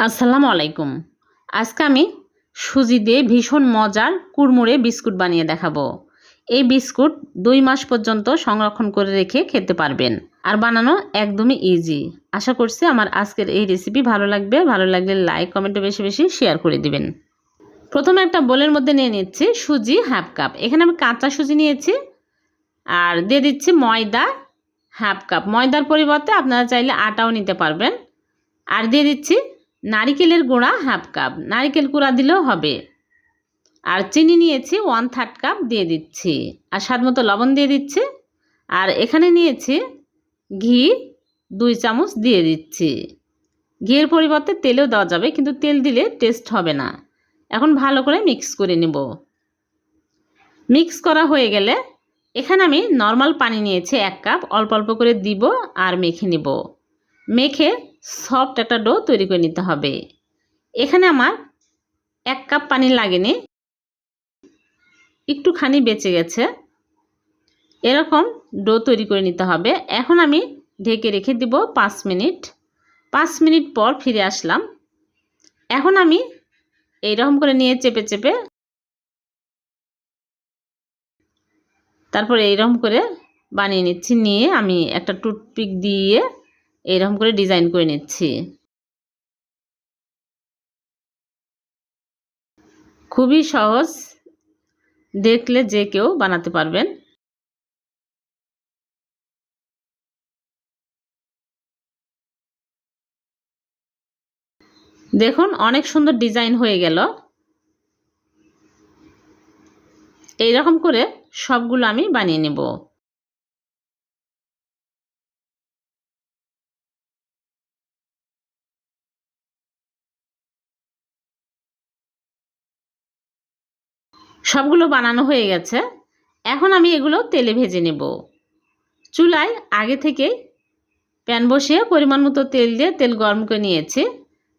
আসসালামু আলাইকুম। আজকে আমি সুজি দিয়ে ভীষণ মজার কুড়মুড়ে বিস্কুট বানিয়ে দেখাবো। এই বিস্কুট দুই মাস পর্যন্ত সংরক্ষণ করে রেখে খেতে পারবেন আর বানানো একদমই ইজি আশা করছি আমার আজকের এই রেসিপি ভালো লাগবে। ভালো লাগলে লাইক কমেন্টে বেশি বেশি শেয়ার করে দিবেন। প্রথমে একটা বোলের মধ্যে নিয়ে নিচ্ছি সুজি হাফ কাপ এখানে আমি কাঁচা সুজি নিয়েছি আর দিয়ে দিচ্ছি ময়দা হাফ কাপ ময়দার পরিবর্তে আপনারা চাইলে আটাও নিতে পারবেন। আর দিয়ে দিচ্ছি নারিকেলের গুঁড়া হাফ কাপ। নারিকেল গুঁড়া দিলেও হবে। আর চিনি নিয়েছি ওয়ান থার্ড কাপ দিয়ে দিচ্ছি। আর স্বাদ মতো লবণ দিয়ে দিচ্ছি। আর এখানে নিয়েছি ঘি দুই চামচ দিয়ে দিচ্ছি। ঘিয়ের পরিবর্তে তেলেও দেওয়া যাবে, কিন্তু তেল দিলে টেস্ট হবে না। এখন ভালো করে মিক্স করে নেব। মিক্স করা হয়ে গেলে এখানে আমি নর্মাল পানি নিয়েছি এক কাপ অল্প অল্প করে দিব আর মেখে নেব। মেখে সফট একটা ডো তৈরি করে নিতে হবে। এখানে আমার এক কাপ পানি লাগেনি। একটুখানি বেঁচে গেছে। এরকম ডো তৈরি করে নিতে হবে। এখন আমি ঢেকে রেখে দিব পাঁচ মিনিট। পাঁচ মিনিট পর ফিরে আসলাম। এখন আমি এইরকম করে নিয়ে চেপে চেপে তারপর এইরকম করে বানিয়ে নিচ্ছি। নিয়ে আমি একটা টুথপিক দিয়ে এরকম করে ডিজাইন করে নিচ্ছি। খুবই সহজ। দেখলে যে কেউ বানাতে পারবেন। দেখুন, অনেক সুন্দর ডিজাইন হয়ে গেল। এইরকম করে সবগুলো আমি বানিয়ে নেব। সবগুলো বানানো হয়ে গেছে। এখন আমি এগুলো তেলে ভেজে নেব। চুলায় আগে থেকে প্যান বসিয়ে পরিমাণ মতো তেল দিয়ে তেল গরম করে নিয়েছি।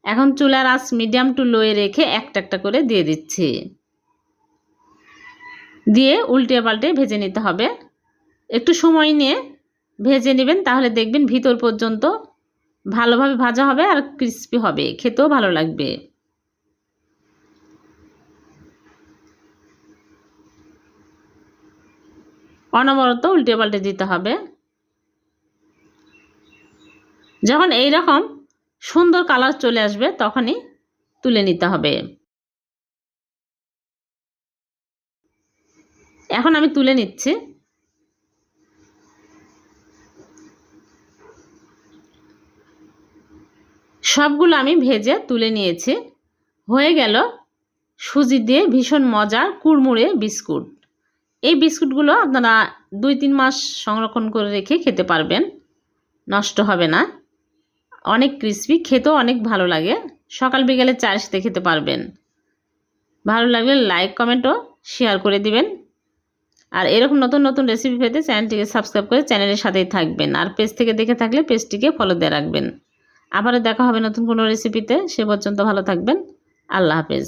এখন চুলার আঁচ মিডিয়াম টু লোয়ে রেখে একটা একটা করে দিয়ে দিচ্ছি। দিয়ে উল্টে পাল্টে ভেজে নিতে হবে। একটু সময় নিয়ে ভেজে নেবেন, তাহলে দেখবেন ভিতর পর্যন্ত ভালোভাবে ভাজা হবে আর ক্রিস্পি হবে। খেতেও ভালো লাগবে। অনবরত উল্টে পাল্টে দিতে হবে। যখন এই রকম সুন্দর কালার চলে আসবে, তখনই তুলে নিতে হবে। এখন আমি তুলে নিচ্ছি। সবগুলো আমি ভেজে তুলে নিয়েছি। হয়ে গেল সুজি দিয়ে ভীষণ মজার কুড়মুড়ে বিস্কুট। এই বিস্কুটগুলো আপনারা দুই, তিন মাস সংরক্ষণ করে রেখে খেতে পারবেন। নষ্ট হবে না। অনেক ক্রিসপি খেতেও অনেক ভালো লাগে। সকাল বিকেলে চায়ের সাথে খেতে পারবেন। ভালো লাগলে লাইক কমেন্টও শেয়ার করে দিবেন। আর এরকম নতুন নতুন রেসিপি পেতে চ্যানেলটিকে সাবস্ক্রাইব করে চ্যানেলের সাথেই থাকবেন। আর পেজ থেকে দেখে থাকলে পেজটিকে ফলো দিয়ে রাখবেন। আবারও দেখা হবে নতুন কোনো রেসিপিতে সে পর্যন্ত ভালো থাকবেন। আল্লাহ হাফেজ।